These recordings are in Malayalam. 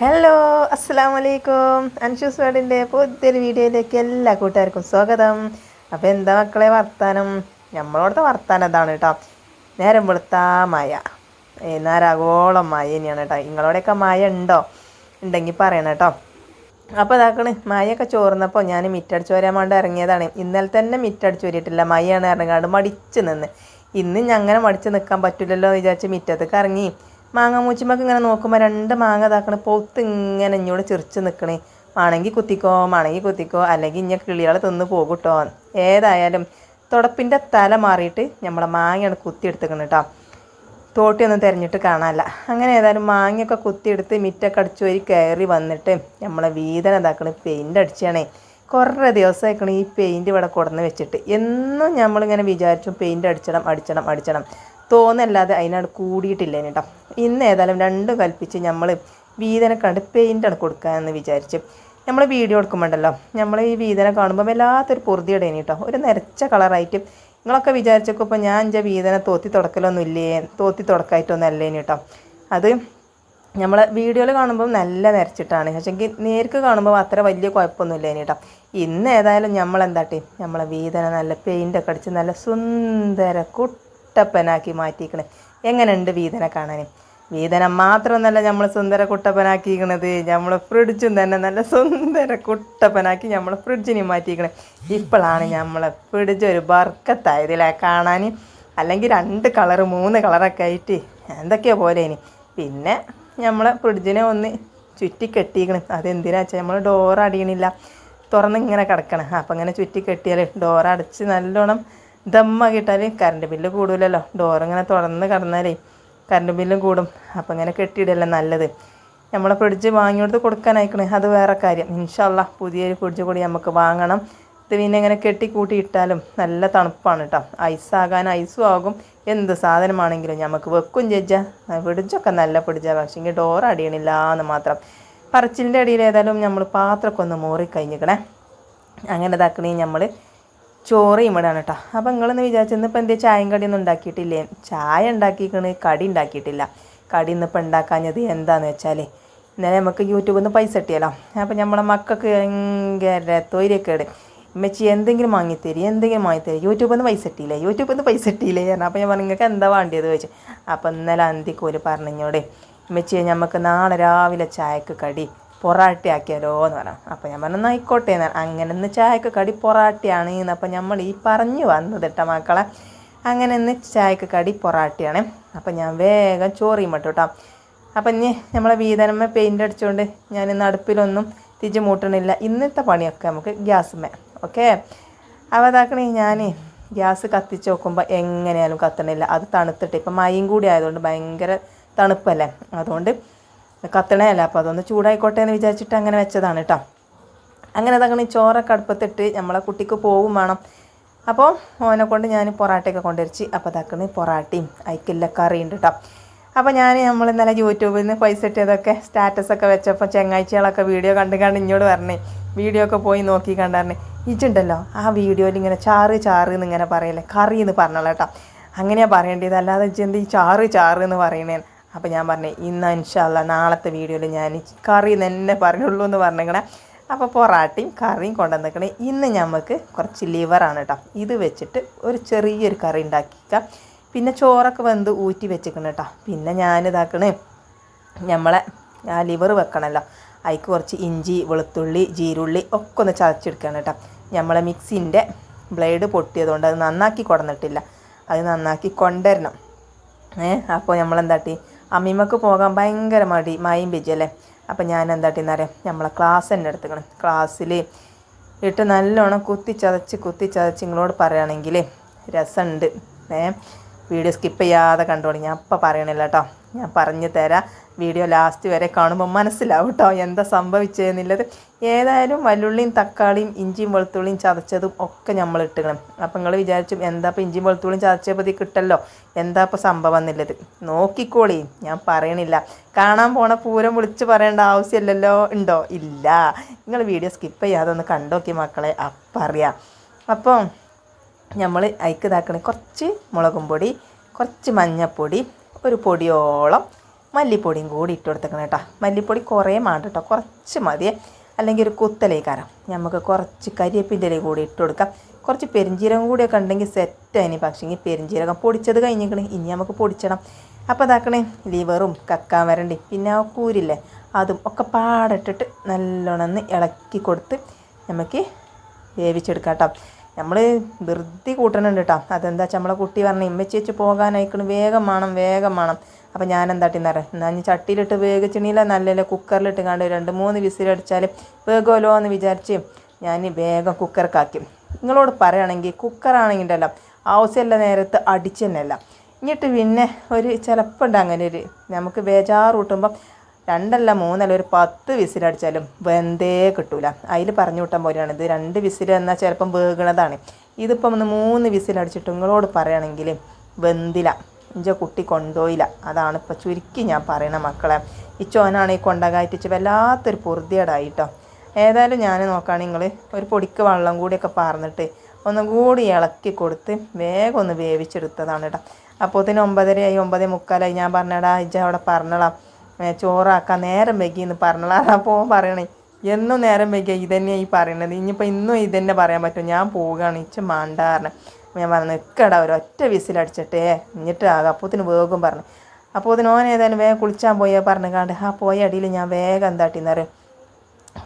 ഹലോ അസ്സാം വലൈക്കും അൻഷൂസ് വേർഡിന്റെ പുതിയൊരു വീഡിയോയിലേക്ക് എല്ലാ കൂട്ടുകാർക്കും സ്വാഗതം. അപ്പോൾ എന്താ മക്കളെ വർത്താനം? നമ്മളോടത്തെ വർത്താനം ഇതാണ് കേട്ടോ നേരം വെളുത്താ മായ നേരാഗോളം മായ തന്നെയാണ് കേട്ടോ നിങ്ങളോടെയൊക്കെ മായ ഉണ്ടോ? ഉണ്ടെങ്കിൽ പറയണം കേട്ടോ അപ്പോൾ ഇതാക്കണ് മായൊക്കെ ചോർന്നപ്പോൾ ഞാൻ മിറ്റടിച്ച് വരാൻ വേണ്ടി ഇറങ്ങിയതാണ്. ഇന്നലെ തന്നെ മിറ്റടിച്ച് വരിയിട്ടില്ല. മയാണ് ഇറങ്ങാണ്ട് മടിച്ച് നിന്ന്. ഇന്ന് അങ്ങനെ മടിച്ച് നിൽക്കാൻ പറ്റില്ലല്ലോ വിചാരിച്ച് മിറ്റത്തേക്ക് ഇറങ്ങി. മാങ്ങ മൂച്ചുമ്പോൾ ഇങ്ങനെ നോക്കുമ്പോൾ രണ്ട് മാങ്ങ ഇതാക്കണേ പൊത്ത് ഇങ്ങനെ ഇഞ്ഞോട് ചിറിച്ച് നിൽക്കണേ ആണെങ്കിൽ കുത്തിക്കോ ആണെങ്കിൽ കുത്തിക്കോ അല്ലെങ്കിൽ ഇഞ്ഞ കിളികൾ തിന്ന് പോകൂട്ടോ. ഏതായാലും തുടപ്പിന്റെ തല മാറിയിട്ട് നമ്മളെ മാങ്ങയാണ് കുത്തിയെടുത്തേക്കണം കേട്ടോ തോട്ടിയൊന്നും തിരഞ്ഞിട്ട് കാണാനല്ല അങ്ങനെ ഏതായാലും മാങ്ങയൊക്കെ കുത്തിയെടുത്ത് മിറ്റൊക്കെ അടിച്ചു വരി കയറി വന്നിട്ട് നമ്മളെ വീതന ഇതാക്കണ പെയിന്റ് അടിച്ചാണേ. കുറേ ദിവസമായിക്കണം ഈ പെയിന്റ് ഇവിടെ കൊടന്ന് വെച്ചിട്ട്. എന്നും നമ്മളിങ്ങനെ വിചാരിച്ചു പെയിന്റ് അടിച്ചണം അടിച്ചണം അടിച്ചണം. തോന്നല്ലാതെ അതിനാണ് കൂടിയിട്ടില്ല കേട്ടോ ഇന്ന് ഏതായാലും രണ്ടും കൽപ്പിച്ച് നമ്മൾ വീതനെ കണ്ട് പെയിന്റാണ് കൊടുക്കാമെന്ന് വിചാരിച്ച്. നമ്മൾ വീഡിയോ എടുക്കുമ്പോണ്ടല്ലോ നമ്മൾ ഈ വീതനെ കാണുമ്പോൾ വല്ലാത്തൊരു പൊറുതിയുടെ കേട്ടോ ഒരു നിരച്ച കളറായിട്ട് നിങ്ങളൊക്കെ വിചാരിച്ചപ്പോൾ ഇപ്പോൾ ഞാൻ എന്റെ വീതനെ തോത്തി തുടക്കലൊന്നും ഇല്ലേ? തോത്തി തുടക്കായിട്ടൊന്നും അല്ലേ കേട്ടോ അത് നമ്മൾ വീഡിയോയിൽ കാണുമ്പോൾ നല്ല നിരച്ചിട്ടാണ്. പക്ഷേങ്കിൽ നേർക്ക് കാണുമ്പോൾ അത്ര വലിയ കുഴപ്പമൊന്നുമില്ല കേട്ടോ ഇന്ന് ഏതായാലും നമ്മൾ എന്താട്ടി നമ്മളെ വീതന നല്ല പെയിന്റൊക്കെ അടിച്ച് നല്ല സുന്ദര കുട്ടപ്പനാക്കി മാറ്റിക്കണേ. എങ്ങനെയുണ്ട് വീതനെ കാണാൻ മാത്രം മാത്രമൊന്നല്ല നമ്മൾ സുന്ദര കുട്ടപ്പനാക്കിയിരിക്കണത് നമ്മൾ ഫ്രിഡ്ജും തന്നെ നല്ല സുന്ദര കുട്ടപ്പനാക്കി നമ്മൾ ഫ്രിഡ്ജിനെ മാറ്റിയിരിക്കണേ ഇപ്പോഴാണ് നമ്മളെ ഫ്രിഡ്ജ് ഒരു ബർക്കത്തായതിലെ കാണാൻ അല്ലെങ്കിൽ രണ്ട് കളർ മൂന്ന് കളറൊക്കെ ആയിട്ട് എന്തൊക്കെയോ പോലെ ഇനി പിന്നെ നമ്മളെ ഫ്രിഡ്ജിനെ ഒന്ന് ചുറ്റി കെട്ടിയിരിക്കണം അതെന്തിനാ വെച്ചാൽ നമ്മൾ ഡോർ അടിയണില്ല തുറന്ന് ഇങ്ങനെ കിടക്കണം. അപ്പം ഇങ്ങനെ ചുറ്റി കെട്ടിയാൽ ഡോർ അടച്ച് നല്ലോണം ദമ്മാക്കിയിട്ടാൽ കറണ്ട് ബില്ല് കൂടുമല്ലോ ഡോർ ഇങ്ങനെ തുറന്ന് കിടന്നാലേ കറണ്ട് ബില്ലും കൂടും. അപ്പം ഇങ്ങനെ കെട്ടിയിടല്ലേ നല്ലത്. നമ്മളെ ഫ്രിഡ്ജ് വാങ്ങിയെടുത്ത് കൊടുക്കാനായിക്കണേ. അത് വേറെ കാര്യം. ഇൻഷല്ല പുതിയൊരു ഫ്രിഡ്ജ് കൂടി നമുക്ക് വാങ്ങണം. ഇത് പിന്നെ ഇങ്ങനെ കെട്ടി കൂട്ടി ഇട്ടാലും നല്ല തണുപ്പാണ് കേട്ടോ ഐസാകാൻ ഐസും ആകും. എന്ത് സാധനമാണെങ്കിലും നമുക്ക് വെക്കും ചേച്ചാ ഫ്രിഡ്ജൊക്കെ നല്ല ഫ്രിഡ്ജാണ് പക്ഷേ ഡോർ അടിയണില്ല എന്ന് മാത്രം. പറച്ചിലിന്റെ അടിയിൽ ഏതായാലും നമ്മൾ പാത്രമൊക്കെ ഒന്ന് മോറി കഴിഞ്ഞിക്കണേ അങ്ങനെ ഇതാക്കണേ നമ്മൾ ചോറ് ഇവിടാണ് കേട്ടോ അപ്പം നിങ്ങളെന്ന് വിചാരിച്ചു ഇന്നിപ്പോൾ എന്തേ ചായയും കടിയൊന്നും ഉണ്ടാക്കിയിട്ടില്ലേ? ചായ ഉണ്ടാക്കിക്കണ് കടി ഉണ്ടാക്കിയിട്ടില്ല. കടി ഇന്നിപ്പോൾ ഉണ്ടാക്കാഞ്ഞത് എന്താണെന്ന് വെച്ചാൽ ഇന്നലെ നമുക്ക് യൂട്യൂബിൽ നിന്ന് പൈസ കിട്ടിയല്ലോ. അപ്പം നമ്മളെ മക്കൾക്ക് ഭയങ്കര തൊയിരക്കേട് ഉമ്മച്ചി എന്തെങ്കിലും വാങ്ങിത്തരി എന്തെങ്കിലും വാങ്ങിത്തരി. യൂട്യൂബിൽ നിന്ന് പൈസ കിട്ടിയില്ലേ? യൂട്യൂബിൽ നിന്ന് പൈസ കിട്ടിയില്ലേ? എന്നാൽ അപ്പോൾ ഞാൻ പറഞ്ഞു നിങ്ങൾക്ക് എന്താ വേണ്ടിയത് ചോദിച്ചു. അപ്പം ഇന്നലെ അന്തിക്കോൽ പറഞ്ഞോടെ ഉമ്മച്ചിയെ നമുക്ക് നാളെ രാവിലെ ചായക്ക് കടി. പൊറാട്ട ആക്കിയാലോ എന്ന് പറഞ്ഞു. അപ്പോൾ ഞാൻ പറഞ്ഞു ആയിക്കോട്ടെ എന്ന് അങ്ങനെ ഒന്ന് ചായക്ക് കടി പൊറാട്ടയാണ് അപ്പോൾ നമ്മൾ ഈ പറഞ്ഞു വന്നത് കേട്ടോ മക്കളെ. അങ്ങനെ ഒന്ന് ചായക്ക് കടി പൊറാട്ടയാണ്. അപ്പം ഞാൻ വേഗം ചോറിയും മട്ടു കേട്ടോ. അപ്പം ഇനി നമ്മളെ വീതനമ്മ പെയിന്റ് അടിച്ചുകൊണ്ട് ഞാൻ ഇന്ന് അടുപ്പിലൊന്നും തിരിച്ച് മൂട്ടണില്ല. ഇന്നത്തെ പണിയൊക്കെ നമുക്ക് ഗ്യാസുമേ ഓക്കെ? അപ്പോൾ അതാക്കണേ ഞാൻ ഗ്യാസ് കത്തിച്ച് നോക്കുമ്പോൾ എങ്ങനെയാലും കത്തണില്ല. അത് തണുത്തിട്ട് ഇപ്പം മഴയും കൂടി ആയതുകൊണ്ട് ഭയങ്കര തണുപ്പല്ലേ? അതുകൊണ്ട് കത്തണേയല്ല അപ്പോൾ അതൊന്ന് ചൂടായിക്കോട്ടെ എന്ന് വിചാരിച്ചിട്ട് അങ്ങനെ വെച്ചതാണ് കേട്ടോ അങ്ങനെ അതങ്ങനെ ചോറൊക്കെ അടുപ്പത്തിട്ട് നമ്മളെ കുട്ടിക്ക് പോവും വേണം. അപ്പോൾ ഓനെ കൊണ്ട് ഞാൻ പൊറാട്ടയൊക്കെ കൊണ്ടുവരിച്ച് അപ്പോൾ തക്കണ് പൊറാട്ടയും അയക്കില്ല കറിയുണ്ട് കേട്ടോ അപ്പോൾ ഞാൻ നമ്മൾ ഇന്നലെ യൂട്യൂബിൽ നിന്ന് പൈസ ഇട്ടിയതൊക്കെ സ്റ്റാറ്റസൊക്കെ വെച്ചപ്പോൾ ചെങ്ങാഴ്ചകളൊക്കെ വീഡിയോ കണ്ട് കണ്ട് ഇങ്ങോട്ട് പറഞ്ഞേ. വീഡിയോ ഒക്കെ പോയി നോക്കി കണ്ടായിരുന്നേ ഇജുണ്ടല്ലോ ആ വീഡിയോയിൽ ഇങ്ങനെ ചാറ് ചാറ് എന്ന് ഇങ്ങനെ പറയല്ലേ? കറി എന്ന് പറഞ്ഞോളൂ കേട്ടോ അങ്ങനെയാണ് പറയേണ്ടത്. അല്ലാതെ ഇജെന്ത് ഈ ചാറ് ചാറ് എന്ന് പറയണേ അപ്പോൾ ഞാൻ പറഞ്ഞു ഇന്ന് ഇൻഷാല്ല നാളത്തെ വീഡിയോയിൽ ഞാൻ കറി തന്നെ പറഞ്ഞുള്ളൂ എന്ന് പറഞ്ഞേക്കണേ. അപ്പോൾ പൊറാട്ടയും കറിയും കൊണ്ടുവന്നേക്കണേ. ഇന്ന് നമുക്ക് കുറച്ച് ലിവറാണ് കേട്ടോ ഇത് വെച്ചിട്ട് ഒരു ചെറിയൊരു കറി ഉണ്ടാക്കിക്കാം പിന്നെ ചോറൊക്കെ വെന്ത് ഊറ്റി വെച്ചേക്കണം കേട്ടോ പിന്നെ ഞാനിതാക്കണേ നമ്മളെ ആ ലിവർ വെക്കണമല്ലോ അതിക്ക് കുറച്ച് ഇഞ്ചി വെളുത്തുള്ളി ജീരുള്ളി ഒക്കെ ഒന്ന് ചതച്ചെടുക്കണം കേട്ടോ നമ്മളെ മിക്സിന്റെ ബ്ലേഡ് പൊട്ടിയതുകൊണ്ട് അത് നന്നാക്കി കൊടന്നിട്ടില്ല. അത് നന്നാക്കി കൊണ്ടുവരണം ഏ അപ്പോൾ നമ്മളെന്താട്ടി അമ്മീമ്മക്ക് പോകാൻ ഭയങ്കര മടി മയും ബിജല്ലേ അപ്പം ഞാൻ എന്താട്ടിന്നറിയാം നമ്മളെ ക്ലാസ് തന്നെ എടുത്തുക്കണം. ക്ലാസ്സിൽ ഇട്ട് നല്ലോണം കുത്തി ചതച്ച് കുത്തി ചതച്ച് നിങ്ങളോട് പറയുകയാണെങ്കിൽ രസമുണ്ട് ഏ? വീഡിയോ സ്കിപ്പ് ചെയ്യാതെ കണ്ടോളി. ഞാൻ അപ്പം പറയണില്ല കേട്ടോ ഞാൻ പറഞ്ഞു തരാം. വീഡിയോ ലാസ്റ്റ് വരെ കാണുമ്പോൾ മനസ്സിലാവും കേട്ടോ എന്താ സംഭവിച്ചതെന്നുള്ളത് ഏതായാലും വല്ലുള്ളിയും തക്കാളിയും ഇഞ്ചിയും വെളുത്തുള്ളിയും ചതച്ചതും ഒക്കെ നമ്മൾ ഇട്ടുകണം അപ്പം നിങ്ങൾ വിചാരിച്ചും എന്താ ഇപ്പം ഇഞ്ചിയും വെളുത്തുള്ളിയും ചതച്ചപ്പോൾ കിട്ടല്ലോ? എന്താ ഇപ്പം സംഭവം എന്നുള്ളത്? നോക്കിക്കോളി. ഞാൻ പറയണില്ല. കാണാൻ പോണ പൂരം വിളിച്ച് പറയേണ്ട ആവശ്യമില്ലല്ലോ ഉണ്ടോ? ഇല്ല. നിങ്ങൾ വീഡിയോ സ്കിപ്പ് ചെയ്യാതെ ഒന്ന് കണ്ടോക്കി മക്കളെ. അപ്പം അറിയാം. അപ്പോൾ നമ്മൾ അയക്ക് ഇതാക്കണേ കുറച്ച് മുളകും പൊടി കുറച്ച് മഞ്ഞൾപ്പൊടി ഒരു പൊടിയോളം മല്ലിപ്പൊടിയും കൂടി ഇട്ട് കൊടുത്തേക്കണം കേട്ടോ. മല്ലിപ്പൊടി കുറേ മാണ്ട കേട്ടോ കുറച്ച് മതിയെ അല്ലെങ്കിൽ ഒരു കുത്തലേക്കാരം നമുക്ക് കുറച്ച് കരിയേപ്പിന്റെ കൂടി ഇട്ട് കൊടുക്കാം. കുറച്ച് പെരിഞ്ചീരകം കൂടിയൊക്കെ ഉണ്ടെങ്കിൽ സെറ്റായിനി പക്ഷേങ്കിൽ പെരിഞ്ചീരകം പൊടിച്ചത് കഴിഞ്ഞിക്കണ്. ഇനി നമുക്ക് പൊടിച്ചണം. അപ്പോൾ ഇതാക്കണേ. ലിവറും കക്കാൻ വരണ്ടി. പിന്നെ ആ കൂരില്ലേ അതും ഒക്കെ പാടിട്ടിട്ട് നല്ലോണം ഇളക്കി കൊടുത്ത് നമുക്ക് വേവിച്ചെടുക്കാം കേട്ടോ. നമ്മൾ ധൃതി കൂട്ടണുണ്ട് കേട്ടോ അതെന്താ വെച്ചാൽ നമ്മളെ കുട്ടി പറഞ്ഞു ഇമ്മച്ചി വെച്ച് പോകാനായിക്കണ് വേഗം വേണം വേഗം വേണം അപ്പോൾ ഞാൻ എന്താട്ടിന്നറിയാം എന്നാൽ ഞാൻ ചട്ടിയിലിട്ട് വേവിച്ചിണില്ല നല്ല കുക്കറിലിട്ട് കണ്ട് രണ്ട് മൂന്ന് വിസിലടിച്ചാൽ വേഗമല്ലോ എന്ന് വിചാരിച്ച് ഞാൻ വേഗം കുക്കർക്കാക്കി നിങ്ങളോട് പറയുകയാണെങ്കിൽ കുക്കറാണെങ്കിൽ ഉണ്ടല്ലോ ആവശ്യമില്ല നേരത്ത് അടിച്ചു തന്നെയല്ല. എന്നിട്ട് പിന്നെ ഒരു ചിലപ്പോൾ ഉണ്ട് അങ്ങനെ ഒരു നമുക്ക് ബേജാറ് കൂട്ടുമ്പം രണ്ടല്ല മൂന്നല്ല ഒരു പത്ത് വിസിലടിച്ചാലും വെന്തേ കിട്ടൂല. അതിൽ പറഞ്ഞു വിട്ടാൻ പോലെയാണ്. ഇത് രണ്ട് വിസിൽ എന്നാൽ ചിലപ്പം വേഗണതാണ്. ഇതിപ്പം ഒന്ന് മൂന്ന് വിസിലടിച്ചിട്ട് നിങ്ങളോട് പറയുകയാണെങ്കിൽ വെന്തില ഇഞ്ച കുട്ടി കൊണ്ടുപോയില്ല അതാണ് ഇപ്പം ചുരുക്കി ഞാൻ പറയണ മക്കളെ. ഈ ചോനാണ് ഈ കൊണ്ടകായിട്ടിച്ച് വല്ലാത്തൊരു പൊറുതിയടായിട്ടോ. ഏതായാലും ഞാൻ നോക്കുകയാണെങ്കിൽ നിങ്ങൾ ഒരു പൊടിക്ക് വെള്ളം കൂടിയൊക്കെ പാർന്നിട്ട് ഒന്നും കൂടി ഇളക്കി കൊടുത്ത് വേഗം ഒന്ന് വേവിച്ചെടുത്തതാണ് കേട്ടോ. അപ്പോൾ തന്നെ ഒമ്പതരയായി ഒമ്പതേ മുക്കാലായി. ഞാൻ പറഞ്ഞടാ ഇജ്ജ അവിടെ പറഞ്ഞോളാം. ഏ, ചോറാക്കാൻ നേരം വൈകിയെന്ന് പറഞ്ഞോളാം. പോ പറയണേ. എന്നും നേരം വൈകിയ ഇതന്നെയാണ് ഈ പറയണത്. ഇനിയിപ്പോൾ ഇന്നും ഇതന്നെ പറയാൻ പറ്റും. ഞാൻ പോവുകയാണ്. ഇച്ച മാണ്ടാറിന്. ഞാൻ പറഞ്ഞു നിൽക്കടാ ഒറ്റ വിസിലടിച്ചിട്ടേ എന്നിട്ട് ആകാം അപ്പത്തിന് വേഗം പറഞ്ഞു. അപ്പോൾ അതിന് ഓൻ ഏതായാലും വേഗം കുളിച്ചാൻ പോയാൽ പറഞ്ഞു കാണ്ട് ആ പോയ അടിയിൽ ഞാൻ വേഗം എന്താട്ടിന്നറിയും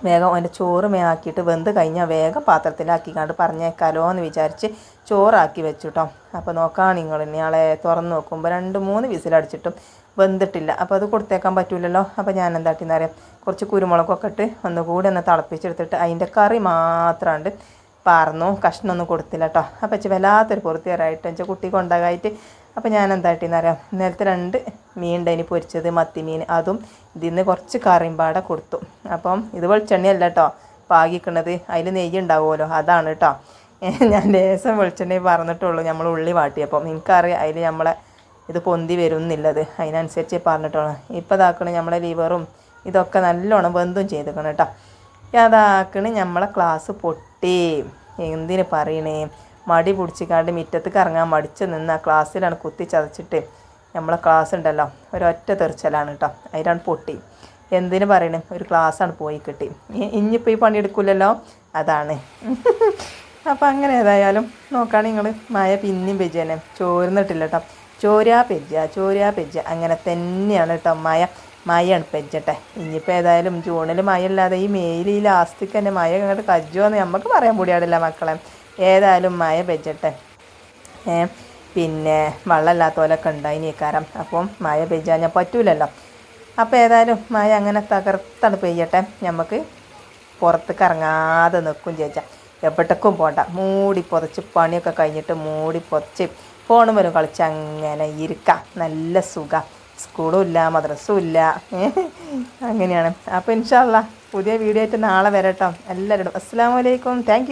വേഗം അവന്റെ ചോറ് മേയാക്കിയിട്ട് വെന്ത് കഴിഞ്ഞാൽ വേഗം പാത്രത്തിലാക്കി കണ്ട് പറഞ്ഞേക്കാലോ എന്ന് വിചാരിച്ച് ചോറാക്കി വെച്ചു കേട്ടോ അപ്പോൾ നോക്കാം നിങ്ങൾ ഇയാളെ തുറന്ന് നോക്കുമ്പോൾ രണ്ട് മൂന്ന് വിസിലടിച്ചിട്ടും വെന്തിട്ടില്ല. അപ്പോൾ അത് കൊടുത്തേക്കാൻ പറ്റില്ലല്ലോ അപ്പോൾ ഞാൻ എന്താട്ടിന്ന് അറിയാം കുറച്ച് കുരുമുളകൊക്കെ ഇട്ട് ഒന്നുകൂടി ഒന്ന് തിളപ്പിച്ചെടുത്തിട്ട് അതിന്റെ കറി മാത്രമുണ്ട് പാർന്നു. കഷ്ണമൊന്നും കൊടുത്തില്ല കേട്ടോ അപ്പം വെച്ച് വല്ലാത്തൊരു പൊറുത്തിയാറായിട്ട് എന്റെ കുട്ടി കൊണ്ടാകായിട്ട് അപ്പോൾ ഞാൻ എന്തായിട്ടെന്ന് അറിയാം നേരത്തെ രണ്ട് മീൻ ഉണ്ടായിന് പൊരിച്ചത് മത്തിമീൻ അതും ഇതിന്ന് കുറച്ച് കറിയും പാടെ കൊടുത്തു. അപ്പം ഇത് വെളിച്ചെണ്ണയല്ല കേട്ടോ പാകിക്കണത്. അതിൽ നെയ്യ് ഉണ്ടാവുമല്ലോ അതാണ് കേട്ടോ ഞാൻ ലേശം വെളിച്ചെണ്ണയും പറഞ്ഞിട്ടുള്ളൂ നമ്മൾ ഉള്ളി വാട്ടിയപ്പം എനിക്കറിയാം അതിൽ നമ്മളെ ഇത് പൊന്തി വരുന്നില്ലത്. അതിനനുസരിച്ച് പറഞ്ഞിട്ടാണ് ഇപ്പോൾ ഇതാക്കണ നമ്മളെ ലിവറും ഇതൊക്കെ നല്ലോണം വെന്തും ചെയ്തേക്കണം കേട്ടോ. അതാക്കണ് നമ്മളെ ക്ലാസ് പൊട്ടി. എന്തിന് പറയണേ? മടി പിടിച്ചിക്കാണ്ട് മുറ്റത്തേക്ക് കറങ്ങാൻ മടിച്ച് നിന്ന് ആ ക്ലാസ്സിലാണ് കുത്തി ചതച്ചിട്ട് നമ്മളെ ക്ലാസ് ഉണ്ടല്ലോ. ഒരൊറ്റ തെറിച്ചലാണ് കേട്ടോ. അതിലാണ് പൊട്ടി. എന്തിനു പറയണേ? ഒരു ക്ലാസ്സാണ് പോയി കിട്ടി. ഇനിയിപ്പോൾ ഈ പണിയെടുക്കില്ലല്ലോ അതാണ്. അപ്പം അങ്ങനെ ഏതായാലും നോക്കുകയാണെങ്കിൽ നിങ്ങൾ മഴ പിന്നെയും വിജയനെ ചോരുന്നിട്ടില്ല കേട്ടോ. ചോരാ പെജ്ജ ചോരാ പെജ്ജ. അങ്ങനെ തന്നെയാണ് കേട്ടോ മായ മഴയാണ് പെജ്ജട്ടെ. ഇനിയിപ്പോൾ ഏതായാലും ജൂണിൽ മഴ ഇല്ലാതെ ഈ മെയിൽ ഈ ലാസ്റ്റിക്ക് തന്നെ മഴ അങ്ങോട്ട് കജ്ജോ എന്ന് നമുക്ക് പറയാൻ കൂടിയാടില്ല മക്കളെ. ഏതായാലും മഴ പെജ്ജട്ടെ. പിന്നെ വെള്ളമില്ലാത്തപോലൊക്കെ ഉണ്ടായിനേക്കാരം അപ്പം മഴ ഞാൻ പറ്റൂലല്ലോ. അപ്പോൾ ഏതായാലും മഴ അങ്ങനെ തകർത്താണ് പെയ്യട്ടെ. നമുക്ക് പുറത്തേക്ക് ഇറങ്ങാതെ നിൽക്കും ചേച്ചാ എവിടേക്കും പോണ്ട. മൂടി പുതച്ച് പണിയൊക്കെ കഴിഞ്ഞിട്ട് മൂടി പുതച്ച് ഫോണും വരും. കളിച്ച് അങ്ങനെ ഇരിക്കാം. നല്ല സുഖം. സ്കൂളും ഇല്ല മദ്രസ്സും ഇല്ല. അങ്ങനെയാണ്. അപ്പോൾ ഇൻഷാല്ല പുതിയ വീഡിയോ ആയിട്ട് നാളെ വരട്ടോ എല്ലാവരോടും. അസ്സാം വലൈക്കും താങ്ക്